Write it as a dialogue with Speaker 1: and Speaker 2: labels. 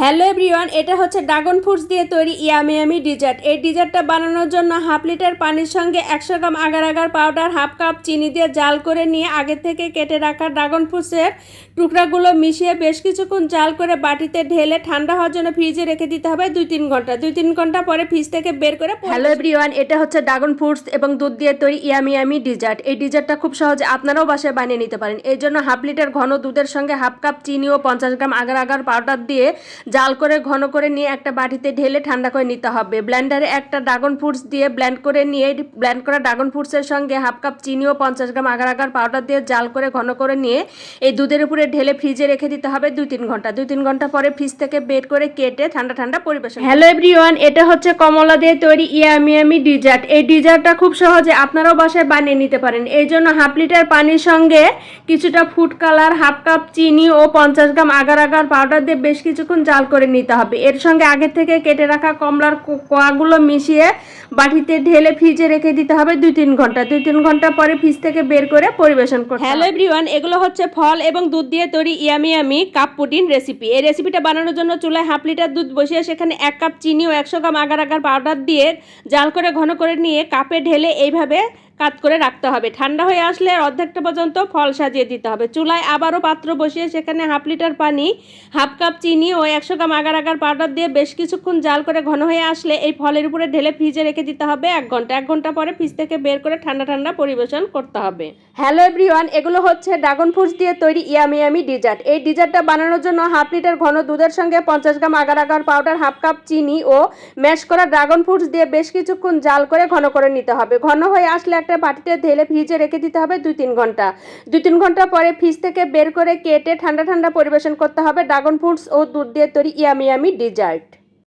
Speaker 1: Hello everyone, এটা হচ্ছে dragon fruits দিয়ে তৈরি ইয়ামি ইয়ামি ডিজার্ট। এই ডিজার্টটা বানানোর জন্য হাফ লিটার পানির সঙ্গে একশো gram agar agar powder, half cup চিনি দিয়ে জাল করে নিয়ে আগে থেকে কেটে রাখা ড্রাগন ফ্রুটসের টুকরাগুলো মিশিয়ে বেশ কিছুক্ষণ জাল করে বাটিতে ঢেলে ঠান্ডা হওয়ার জন্য ফ্রিজে রেখে দিতে হবে দুই তিন ঘণ্টা। দুই তিন ঘণ্টা পরে ফ্রিজ থেকে বের করে হ্যালো এভরিওয়ান, এটা হচ্ছে ড্রাগন ফ্রুটস এবং দুধ দিয়ে তৈরি ইয়ামি ইয়ামি ডিজার্ট। এই ডিজার্টটা খুব সহজে আপনারাও বাসায় বানিয়ে নিতে পারেন। এই জন্য হাফ লিটার ঘন দুধের সঙ্গে হাফ কাপ চিনি ও পঞ্চাশ গ্রাম আগার আগার পাউডার দিয়ে জাল করে ঘন করে নিয়ে একটা বাটিতে ঢেলে ঠান্ডা করে নিতে হবে। ব্লেন্ডারে একটা ড্রাগন ফ্রুটস দিয়ে ব্লেন্ড করে নিয়ে, ব্লেন্ড করা ড্রাগন ফ্রুটসের সঙ্গে হাফ কাপ চিনি ও পঞ্চাশ গ্রাম আগার আগার পাউডার দিয়ে জাল করে ঘন করে নিয়ে, এই দুধের উপরে ঢেলে ফ্রিজে রেখে দিতে হবে দুই তিন ঘণ্টা। দুই তিন ঘণ্টা পরে ফ্রিজ থেকে বের করে কেটে ঠান্ডা ঠান্ডা পরিবেশন হ্যালো এভরিওয়ান, এটা হচ্ছে কমলা দিয়ে তৈরি ইয়ামি ইয়ামি ডিজার্ট। এই ডিজার্টটা খুব সহজে আপনারাও বাসায় বানিয়ে নিতে পারেন। এই জন্য হাফ লিটার পানির সঙ্গে কিছুটা ফুড কালার, হাফ কাপ চিনি ও পঞ্চাশ গ্রাম আগার আগার পাউডার দিয়ে বেশ কিছুক্ষণ জাল করে নিতে হবে। এর সঙ্গে আগে থেকে কেটে রাখা কমলার কোয়াগুলো মিশিয়ে বাটিতে ঢেলে ফ্রিজে রেখে দিতে হবে দুই তিন ঘণ্টা। দুই তিন ঘণ্টা পরে ফ্রিজ থেকে বের করে পরিবেশন করতে হ্যালো এভরিওয়ান এগুলো হচ্ছে ফল এবং দুধ দিয়ে তৈরি yummy yummy cup pudding recipe এই রেসিপিটা বানানোর জন্য চুলায় হাফ লিটার দুধ বসিয়ে সেখানে এক কাপ চিনি ও একশো গ্রাম আগার আগার পাউডার দিয়ে জাল করে ঘন করে নিয়ে কাপে ঢেলে এইভাবে কাত করে রাখতে হবে। ঠান্ডা হয়ে আসলে অর্ধেকটা পর্যন্ত ফল সাজিয়ে দিতে হবে। চুলায় আবারও পাত্র বসিয়ে সেখানে হাফ লিটার পানি হাফ কাপ চিনি ও একশো গ্রাম আগার আগার পাউডার দিয়ে বেশ কিছুক্ষণ জাল করে ঘন হয়ে আসলে এই ফলের উপরে ঢেলে ফ্রিজে রেখে দিতে হবে এক ঘণ্টা। এক ঘণ্টা পরে ফ্রিজ থেকে বের করে ঠান্ডা ঠান্ডা পরিবেশন করতে হবে। হ্যালো এভরিওয়ান, এগুলো হচ্ছে ড্রাগন ফ্রুটস দিয়ে তৈরি ইয়ামি ডিজার্ট। এই ডিজার্টটা বানানোর জন্য হাফ লিটার ঘন দুধের সঙ্গে পঞ্চাশ gram agar agar powder, half cup চিনি ও ম্যাশ করা ড্রাগন ফ্রুটস দিয়ে বেশ কিছুক্ষণ জাল করে ঘন করে নিতে হবে। ঘন হয়ে আসলে একটা বাটিতে ঢেলে ফ্রিজে রেখে দিতে হবে দুই তিন ঘণ্টা। দুই তিন ঘণ্টা পরে ফ্রিজ থেকে বের করে কেটে ঠান্ডা ঠান্ডা পরিবেশন করতে হবে ড্রাগন ফ্রুটস ও দুধ দিয়ে তৈরি ইয়ামি ডিজার্ট।